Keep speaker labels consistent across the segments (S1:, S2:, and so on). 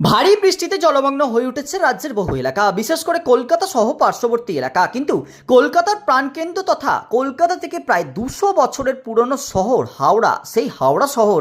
S1: ভারী বৃষ্টিতে জলমগ্ন হয়ে উঠেছে রাজ্যের বহু এলাকা, বিশেষ করে কলকাতা সহ পার্শ্ববর্তী এলাকা। কিন্তু কলকাতার প্রাণকেন্দ্র তথা কলকাতা থেকে প্রায় দুশো বছরের পুরনো শহর হাওড়া, সেই হাওড়া শহর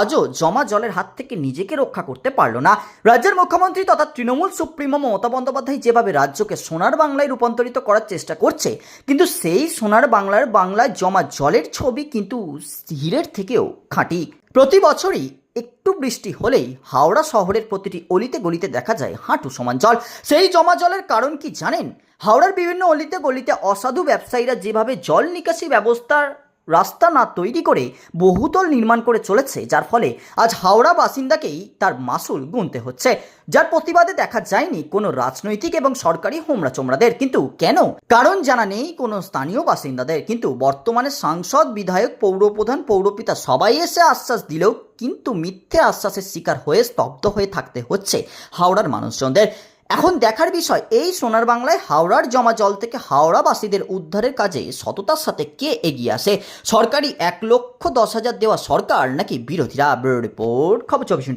S1: আজও জমা জলের হাত থেকে নিজেকে রক্ষা করতে পারল না। রাজ্যের মুখ্যমন্ত্রী তথা তৃণমূল সুপ্রিমো মমতা বন্দ্যোপাধ্যায় যেভাবে রাজ্যকে সোনার বাংলায় রূপান্তরিত করার চেষ্টা করছে, কিন্তু সেই সোনার বাংলার বাংলায় জমা জলের ছবি কিন্তু হীরের থেকেও খাঁটি। প্রতি বছরই একটু বৃষ্টি হলেই হাওড়া শহরের প্রতিটি অলিতে গলিতে দেখা যায় হাঁটু সমান জল। সেই জমা জলের কারণ কি জানেন? হাওড়ার বিভিন্ন অলিতে গলিতে অসাধু ব্যবসায়ীরা যেভাবে জল নিকাশি ব্যবস্থার রাস্তা না তৈরি করে বহুতল নির্মাণ করে চলেছে, যার ফলে আজ হাওড়া বাসিন্দাকেই তার মাসুল গুনতে হচ্ছে। যার প্রতিবাদে দেখা যায়নি কোনো রাজনৈতিক এবং সরকারি হোমরা চোমরাদের কিন্তু কেন? কারণ জানা নেই কোনো স্থানীয় বাসিন্দাদের, কিন্তু বর্তমানে সাংসদ, বিধায়ক পৌরপ্রধান পৌরপিতা সবাই এসে আশ্বাস দিলেও কিন্তু মিথ্যে আশ্বাসের শিকার হয়ে স্তব্ধ হয়ে থাকতে হচ্ছে হাওড়ার মানুষজনদের। এখন দেখার বিষয়, এই সোনার বাংলায় হাওড়ার জমা জল থেকে হাওড়াবাসীদের উদ্ধারের কাজে সততার সাথে কে এগিয়ে আসে? সরকারি এক লক্ষ দশ হাজার দেওয়া সরকার নাকি বিরোধীরা? রিপোর্ট, খবর চব্বিশ